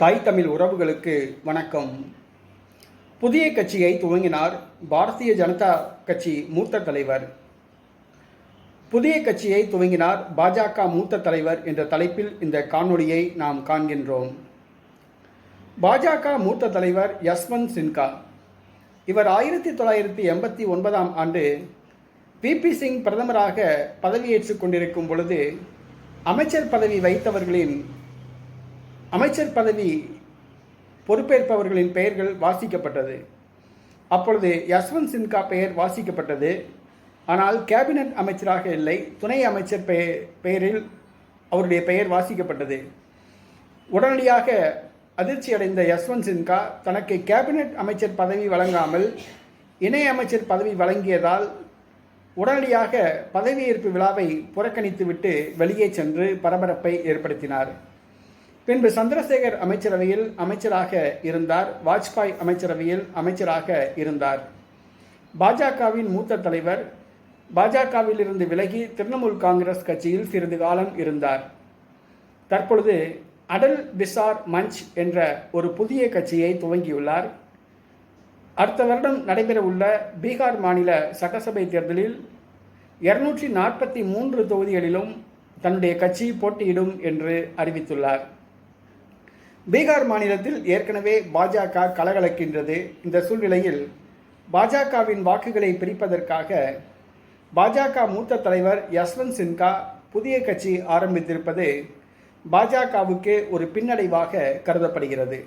தாய் தமிழ் உறவுகளுக்கு வணக்கம். புதிய கட்சியை துவங்கினார் பாரதிய ஜனதா கட்சி மூத்த தலைவர். புதிய கட்சியை துவங்கினார் பாஜக மூத்த தலைவர் என்ற தலைப்பில் இந்த காணொளியை நாம் காண்கின்றோம். பாஜக மூத்த தலைவர் யஸ்வந்த் சின்கா இவர் ஆயிரத்தி தொள்ளாயிரத்தி எண்பத்தி ஒன்பதாம் ஆண்டு பிபி சிங் பிரதமராக பதவியேற்றுக் கொண்டிருக்கும் பொழுது அமைச்சர் பதவி வைத்தவர்களின் அமைச்சர் பதவி பொறுப்பேற்பவர்களின் பெயர்கள் வாசிக்கப்பட்டது. அப்பொழுது யஸ்வந்த் சின்கா பெயர் வாசிக்கப்பட்டது. ஆனால் கேபினட் அமைச்சராக இல்லை துணை அமைச்சர் பெயர் பெயரில் அவருடைய பெயர் வாசிக்கப்பட்டது. உடனடியாக அதிர்ச்சி அடைந்த யஸ்வந்த் சின்கா தனக்கு கேபினட் அமைச்சர் பதவி வழங்காமல் இணை அமைச்சர் பதவி வழங்கியதால் உடனடியாக பதவியேற்பு விழாவை புறக்கணித்துவிட்டு வெளியே சென்று பரபரப்பை ஏற்படுத்தினார். பின்பு சந்திரசேகர் அமைச்சரவையில் அமைச்சராக இருந்தார் வாஜ்பாய் அமைச்சரவையில் அமைச்சராக இருந்தார். பாஜகவின் மூத்த தலைவர் பாஜகவிலிருந்து விலகி திரிணாமுல் காங்கிரஸ் கட்சியில் சிறிது காலம் இருந்தார். தற்பொழுது அடல் பிசார் மஞ்ச் என்ற ஒரு புதிய கட்சியை துவங்கியுள்ளார். அடுத்த வருடம் நடைபெறவுள்ள பீகார் மாநில சட்டசபை தேர்தலில் இருநூற்றி நாற்பத்தி மூன்று தொகுதிகளிலும் தன்னுடைய கட்சி போட்டியிடும் என்று அறிவித்துள்ளார். பீகார் மாநிலத்தில் ஏற்கனவே பாஜக கலகலக்கின்றது. இந்த சூழ்நிலையில் பாஜகவின் வாக்குகளை பிரிப்பதற்காக பாஜக மூத்த தலைவர் யஸ்வந்த் சின்ஹா புதிய கட்சி ஆரம்பித்திருப்பது பாஜகவுக்கு ஒரு பின்னடைவாக கருதப்படுகிறது.